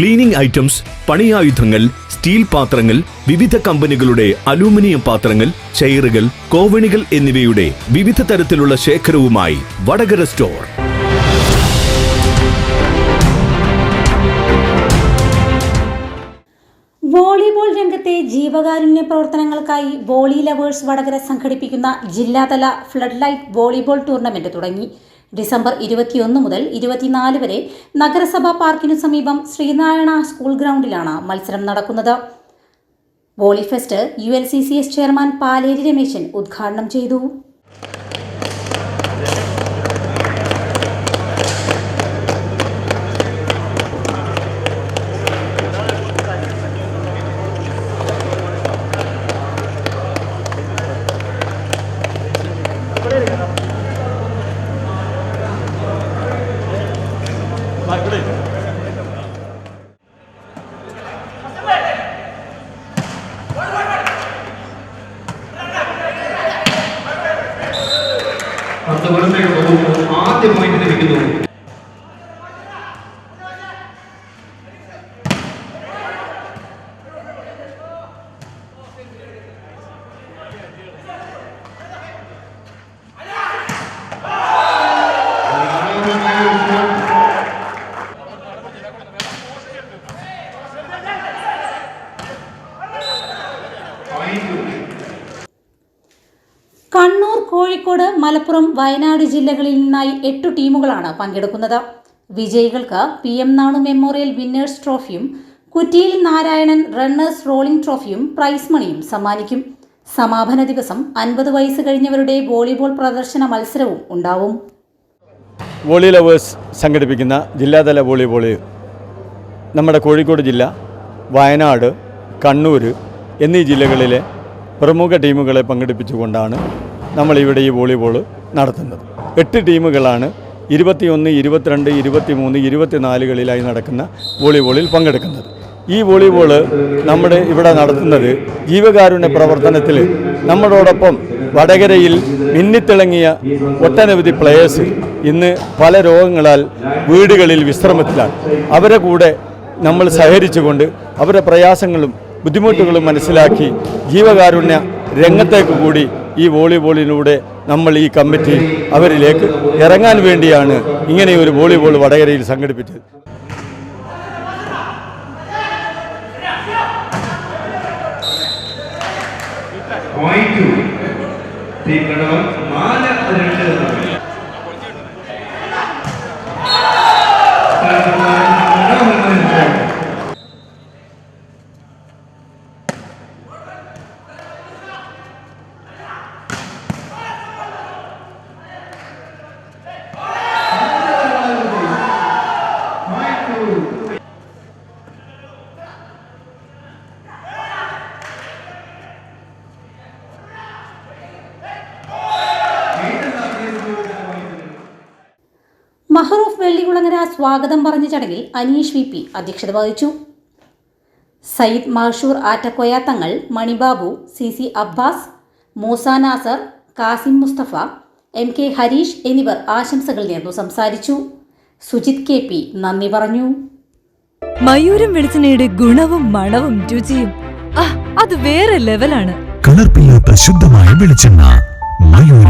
Cleaning items പണിയായുധങ്ങൾ steel പാത്രങ്ങൾ വിവിധ കമ്പനികളുടെ അലൂമിനിയം പാത്രങ്ങൾ ചെയറുകൾ കോവണികൾ എന്നിവയുടെ വിവിധ തരത്തിലുള്ള ശേഖരവുമായി വടകര സ്റ്റോർ. വോളിബോൾ രംഗത്തെ ജീവകാരുണ്യ പ്രവർത്തനങ്ങൾക്കായി വോളി ലവേഴ്സ് വടകര സംഘടിപ്പിക്കുന്ന ജില്ലാതല ഫ്ലഡ് ലൈറ്റ് വോളിബോൾ ടൂർണമെന്റ് തുടങ്ങി. ഡിസംബർ ഇരുപത്തിയൊന്ന് മുതൽ ഇരുപത്തിനാല് വരെ നഗരസഭാ പാർക്കിനു സമീപം ശ്രീനാരായണ സ്കൂൾ ഗ്രൗണ്ടിലാണ് മത്സരം നടക്കുന്നത്. Volley fest U L C C S chairman Paleri Rameshan ഉദ്ഘാടനം ചെയ്തു. അടുത്ത പുറത്തേക്ക് പോകുന്നു ആദ്യ പോയിന്റ് ലഭിക്കുന്നു കണ്ണൂർ കോഴിക്കോട് മലപ്പുറം വയനാട് ജില്ലകളിൽ നിന്നായി എട്ടു ടീമുകളാണ് പങ്കെടുക്കുന്നത്. വിജയികൾക്ക് P M Nanu memorial winners ട്രോഫിയും Kuttiyil Narayanan runners rolling ട്രോഫിയും പ്രൈസ് മണിയും സമ്മാനിക്കും. സമാപന ദിവസം അൻപത് വയസ്സ് കഴിഞ്ഞവരുടെ വോളിബോൾ പ്രദർശന മത്സരവും ഉണ്ടാവും. വോളി ലവേഴ്സ് സംഘടിപ്പിക്കുന്ന ജില്ലാതല വോളിബോൾ നമ്മുടെ കോഴിക്കോട് ജില്ല വയനാട് കണ്ണൂർ എന്നീ ജില്ലകളിലെ പ്രമുഖ ടീമുകളെ പങ്കെടുപ്പിച്ചുകൊണ്ടാണ് നമ്മളിവിടെ ഈ വോളിബോൾ നടത്തുന്നത്. എട്ട് ടീമുകളാണ് ഇരുപത്തിയൊന്ന് ഇരുപത്തിരണ്ട് ഇരുപത്തിമൂന്ന് ഇരുപത്തിനാലുകളിലായി നടക്കുന്ന വോളിബോളിൽ പങ്കെടുക്കുന്നത്. ഈ വോളിബോൾ നമ്മുടെ ഇവിടെ നടത്തുന്നത് ജീവകാരുണ്യ പ്രവർത്തനത്തിൽ നമ്മളോടൊപ്പം വടകരയിൽ മിന്നിത്തിളങ്ങിയ ഒട്ടനവധി പ്ലെയേഴ്സ് ഇന്ന് പല രോഗങ്ങളാൽ വീടുകളിൽ വിശ്രമത്തിലാണ്. അവരെ കൂടെ നമ്മൾ സഹകരിച്ചുകൊണ്ട് അവരുടെ പ്രയാസങ്ങളും ബുദ്ധിമുട്ടുകളും മനസ്സിലാക്കി ജീവകാരുണ്യ രംഗത്തേക്ക് കൂടി ഈ വോളിബോളിലൂടെ നമ്മൾ ഈ കമ്മിറ്റി അവരിലേക്ക് ഇറങ്ങാൻ വേണ്ടിയാണ് ഇങ്ങനെ ഒരു വോളിബോൾ വടകരയിൽ സംഘടിപ്പിച്ചത്. പോയിന്റ് നാല് രണ്ട്. വെള്ളികുളങ്ങര സ്വാഗതം പറഞ്ഞ ചടങ്ങിൽ അനീഷ് വി പി അധ്യക്ഷത വഹിച്ചു. Sayyid Mahshoor Attakoya Thangal Manibabu C C Abbas Moosa Nasar Kasim Mustafa M K Harish എന്നിവർ ആശംസകൾ നേർന്നു സംസാരിച്ചു. സുജിത് കെ പി നന്ദി പറഞ്ഞു. മയൂരം വെളിച്ചെണ്ണയുടെ ഗുണവും മണവും രുചിയും. ആ അത് വേറെ ലെവലാണ് കളർപ്പില്ലാത്ത ശുദ്ധമായ വെളിച്ചെണ്ണ മയൂരം